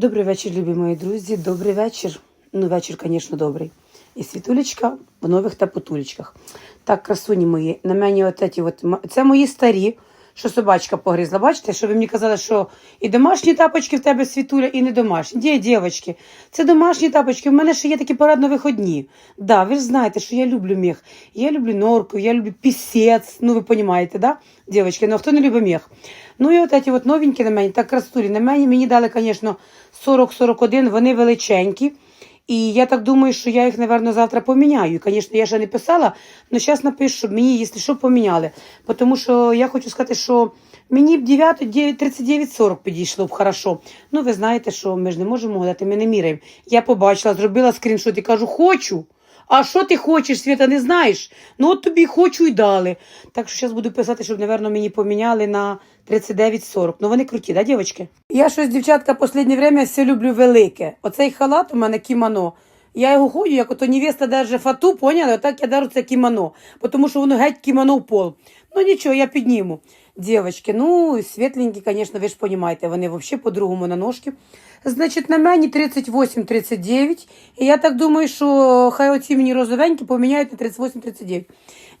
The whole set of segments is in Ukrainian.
Добрий вечір, любі мої друзі. Добрий вечір. Ну, вечір, звісно, добрий. І світулечка в нових та потулечках. Так, красуні мої, на мені от ці от, це мої старі, що собачка погризла. Бачите, що ви мені казали, що і домашні тапочки в тебе світуля, і не домашні. Де, дівчатки? Це домашні тапочки. У мене ще є такі парадно-виходні. Да, ви ж знаєте, що я люблю мех. Я люблю норку, я люблю пісець. Ну, ви розумієте, да, дівчатки? Ну, а хто не любить мех? Ну і от ці от новенькі на мені, так красулі. На мені мені дали, звісно, 40-41, вони величенькі. І я так думаю, що я їх, напевно, завтра поміняю. І, Звісно, я ще не писала, але зараз напишу, щоб мені, якщо що, поміняли. Тому що я хочу сказати, що мені б 9, 39-40 підійшло б хорошо. Ну, ви знаєте, що ми ж не можемо гадати, ми не міряємо. Я побачила, зробила скріншот і кажу, хочу. А що ти хочеш, Свята, не знаєш? Ну от тобі хочу і дали. Так що зараз буду писати, щоб, напевно, мені поміняли на 39-40. Ну вони круті, да, дівчатки? Я щось, дівчатка, останнє время все люблю велике. Оцей халат у мене кімоно. Я його ходжу, як ото невеста держи фату, поняли? Отак я держу це кімоно. Тому що воно геть кімоно в пол. Ну нічого, я підніму. Дівчатки, ну світленькі, звісно, ви ж розумієте, вони взагалі по-другому на ножки. Значить, на мені 38-39. І я так думаю, що хай оці мені розовенькі поміняють на 38-39.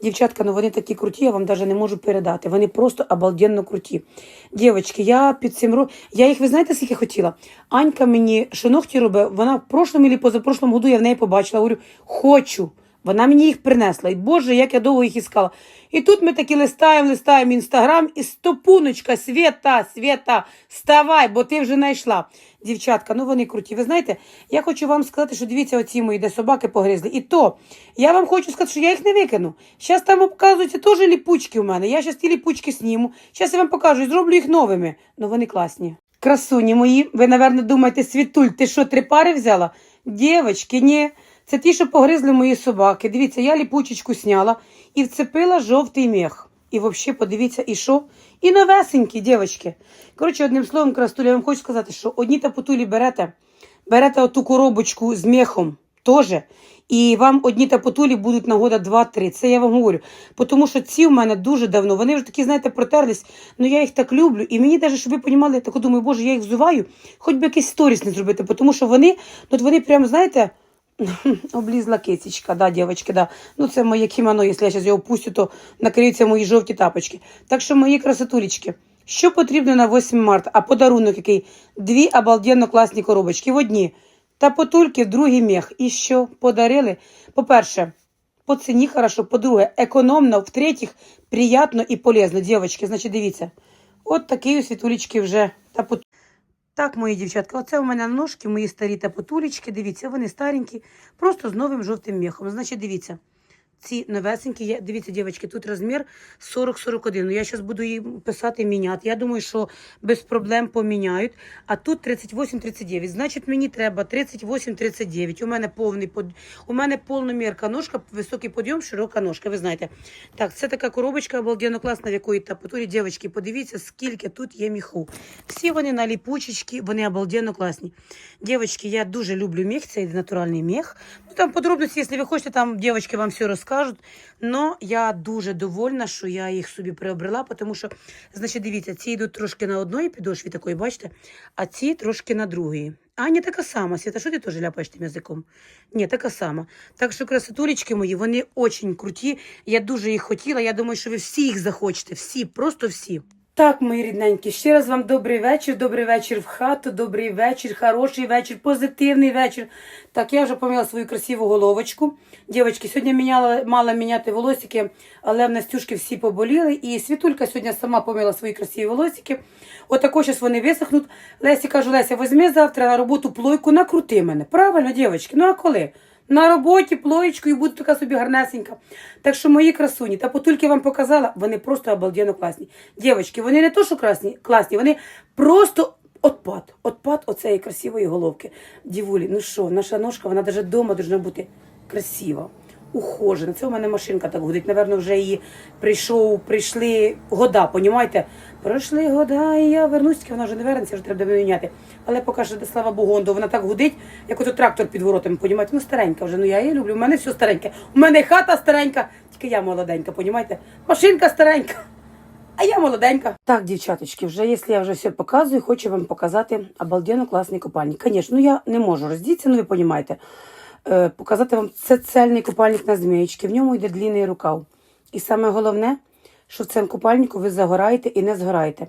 Дівчатка, ну вони такі круті, я вам навіть не можу передати. Вони просто обалденно круті. Дівчатки, я під цим роком, я їх, ви знаєте, скільки хотіла? Анька мені, що ногті робить, вона в прошлому або позапрошлому году я в неї побачила, говорю, хочу. Вона мені їх принесла. І Боже, як я довго їх іскала. І тут ми таки листаємо, листаємо інстаграм, і стопуночка, Свята, Свята, вставай, бо ти вже знайшла. Дівчатка, ну вони круті. Ви знаєте, я хочу вам сказати, що дивіться, оці мої, де собаки погризли. І то, я вам хочу сказати, що я їх не викину. Зараз там показуються теж ліпучки у мене. Я зараз ті ліпучки сніму. Зараз я вам покажу і зроблю їх новими. Ну вони класні. Красуні мої, ви, напевно, думаєте, Світуль, ти що, три пари взяла? Дівочки, ні. Це ті, що погризли мої собаки. Дивіться, я ліпучечку сняла і вцепила жовтий мех. І взагалі, подивіться, і що? І новесенькі, дівчатки. Коротше, одним словом, крастуля, я вам хочу сказати, що одні тапотулі берете, берете оту коробочку з мехом теж, і вам одні тапотулі будуть на года 2-3. Це я вам говорю. Тому що ці в мене дуже давно, вони вже такі, знаєте, протерлись, ну я їх так люблю. І мені навіть, щоб ви розуміли, я так думаю, боже, я їх взуваю, хоч би якийсь сторіс не зробити, тому що вони, ну, вони прямо, знаєте, Облізла кисечка, да, дівчатки, да. Ну, це моє кімоно, якщо я зараз його пустю, то накриються мої жовті тапочки. Так що, мої красотулечки, що потрібно на 8 марта? А подарунок який? Дві обалденно класні коробочки в одні. Та потульки другий мех. І що? Подарили? По-перше, по ціні хорошо, по-друге, економно, в-третіх, приємно і полезно. Дівчатки, значить, дивіться. От такі світулечки вже та. Так, мої дівчатка, оце у мене ножки, мої старі тапотулечки. Дивіться, вони старенькі, просто з новим жовтим мехом. Значить, дивіться. Ці новесенькі, є, дивіться, дівчатки, тут розмір 40-41. Ну, я зараз буду її писати, міняти. Я думаю, що без проблем поміняють. А тут 38-39. Значить, мені треба 38-39. У мене повний под... у мене повномірка ножка, високий подйом, широка ножка. Ви знаєте. Так, це така коробочка обалденно класна, в якої тапотурі. Дівчатки, подивіться, скільки тут є міху. Всі вони на ліпучечки, вони обалденно класні. Дівчатки, я дуже люблю міх, це натуральний міх. Ну там подробності, якщо ви хочете, там дівчатки вам все розкажуть. Но я дуже довольна, що я їх собі приобрела, тому що, значить, дивіться, ці йдуть трошки на одної підошві, такої, бачите, а ці трошки на другої. Аня така сама, Свята, що ти теж ляпаєш тим язиком? Ні, така сама. Так що красотулечки мої, вони очень круті. Я дуже їх хотіла. Я думаю, що ви всі їх захочете. Всі, просто всі. Так, мої рідненькі, ще раз вам добрий вечір, добрий вечір в хату, добрий вечір, хороший вечір, позитивний вечір. Так, я вже поміла свою красиву головочку. Дівчатки, сьогодні міняла, мала міняти волосики, але в Настюшки всі поболіли. І Світулька сьогодні сама поміла свої красиві волосики. Отако зараз вони висохнуть. Лесі кажу, Леся, візьми завтра на роботу плойку, накрути мене. Правильно, дівчатки? Ну а коли? На роботі плоєчкою і буду така собі гарнесенька. Так що мої красуні, та потульки вам показала, вони просто обалденно класні. Дівчатки, вони не то, що класні, класні, вони просто отпад. Отпад оцеї красивої головки. Дівулі, ну що, наша ножка, вона навіть вдома має бути красива. Ухожена. Це у мене машинка так гудить. Наверно, вже її прийшов, прийшли года, понімаєте? Пройшли года, і я вернусь, вона вже не вернеться, вже треба міняти. Але поки що, слава Богу, ондо, вона так гудить, як ото трактор під воротами, понімаєте? Ну, старенька вже, ну я її люблю. У мене все стареньке. У мене хата старенька, тільки я молоденька, понімаєте? Машинка старенька. А я молоденька. Так, дівчаточки, вже якщо я вже все показую, хочу вам показати обалденно класний купальник. Звісно, ну я не можу роздітися, ну ви розумієте. Е, показати вам це цельний купальник на змієчки. В ньому йде длинний рукав. І саме головне, що в цьому купальнику ви загораєте і не згораєте.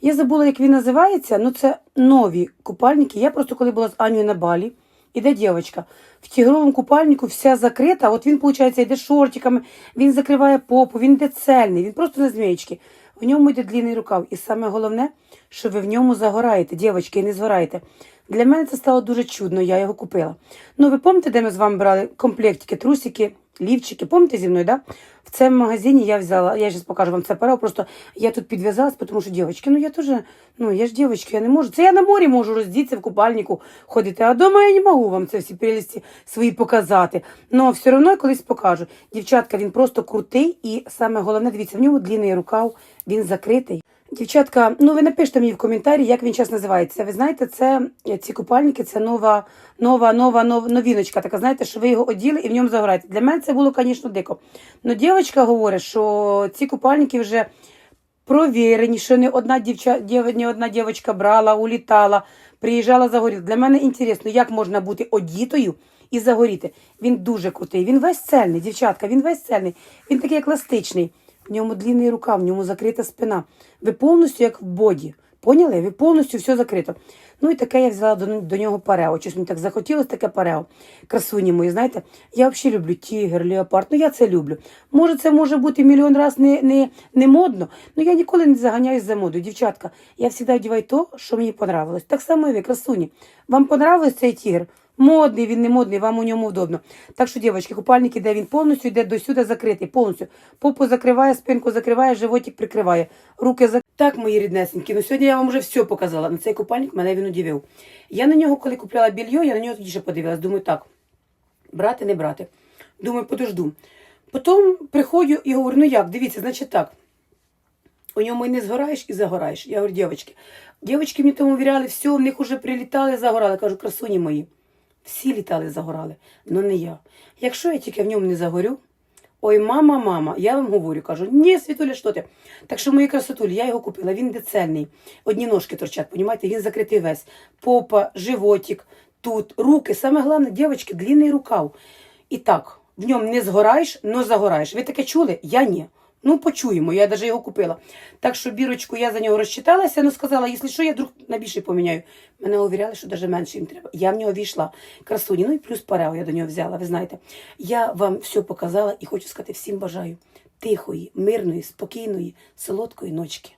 Я забула, як він називається, ну це нові купальники. Я просто коли була з Анею на балі, іде дівчинка. В тігровому купальнику вся закрита. От він, виходить, йде шортиками, він закриває попу, він йде цельний, він просто на змієчки. В ньому йде длинний рукав. І саме головне, що ви в ньому загораєте, дівчатки, не згораєте. Для мене це стало дуже чудно, я його купила. Ну, ви пам'ятаєте, де ми з вами брали комплектики, трусики, лівчики? Пам'ятаєте зі мною, да? В цьому магазині я взяла, я зараз покажу вам це пару, просто я тут підв'язалась, тому що дівчатки, ну я теж, ну я ж дівчатка, я не можу. Це я на морі можу роздітися в купальнику ходити, а вдома я не можу вам це всі прелісті свої показати. Ну, все одно я колись покажу. Дівчатка, він просто крутий і саме головне, дивіться, в ньому длинний рукав, він закритий. Дівчатка, ну ви напишіть мені в коментарі, як він зараз називається. Ви знаєте, це е, ці купальники, це нова, нова, нова, нова новіночка. Така знаєте, що ви його оділи і в ньому загораєте. Для мене це було, звісно, дико. Ну, дівчинка говорить, що ці купальники вже провірені, що не одна дівча, одна дівчинка брала, улітала, приїжджала загоріла. Для мене інтересно, як можна бути одітою і загоріти. Він дуже крутий. Він весь цельний, дівчатка, він весь цельний. Він такий еластичний. В ньому длинний рукав, в ньому закрита спина. Ви повністю як в боді. Поняли? Ви повністю все закрито. Ну і таке я взяла до, до нього парео. Щось мені так захотілося таке парео. Красуні мої, знаєте, я взагалі люблю тігр, леопард. Ну я це люблю. Може, це може бути мільйон разів не, не, не модно, але я ніколи не заганяюсь за модою. Дівчатка, я завжди одягаю то, що мені понравилось. Так само і ви, красуні. Вам понравилось цей тігр? Модний, він не модний, вам у ньому удобно. Так що, дівчатки, купальник іде, він повністю йде до сюди закритий, повністю. Попу закриває, спинку закриває, животик прикриває, руки закриває. Так, мої ріднесенькі, ну сьогодні я вам вже все показала. На цей купальник мене він удивив. Я на нього, коли купляла більйо, я на нього тоді ще подивилась. Думаю, так, брати, не брати. Думаю, подожду. Потім приходжу і говорю, ну як, дивіться, значить так. У ньому і не згораєш, і загораєш. Я говорю, дівчатки. Дівчатки мені тому віряли, все, в них вже прилітали, загорали. Кажу, красуні мої. Всі літали, загорали, але не я. Якщо я тільки в ньому не загорю, ой, мама, мама, я вам говорю, кажу, ні, Світуля, що ти? Так що мої красотулі, я його купила, він децельний. Одні ножки торчать, понімаєте, він закритий весь. Попа, животик, тут, руки. Саме головне, дівчатки, длинний рукав. І так, в ньому не згораєш, но загораєш. Ви таке чули? Я ні. Ну, почуємо, я навіть його купила. Так що бірочку я за нього розчиталася, ну сказала, якщо що, я друг на більший поміняю. Мене увіряли, що навіть менше їм треба. Я в нього війшла. Красуні, ну і плюс парео я до нього взяла, ви знаєте. Я вам все показала і хочу сказати, всім бажаю тихої, мирної, спокійної, солодкої ночки.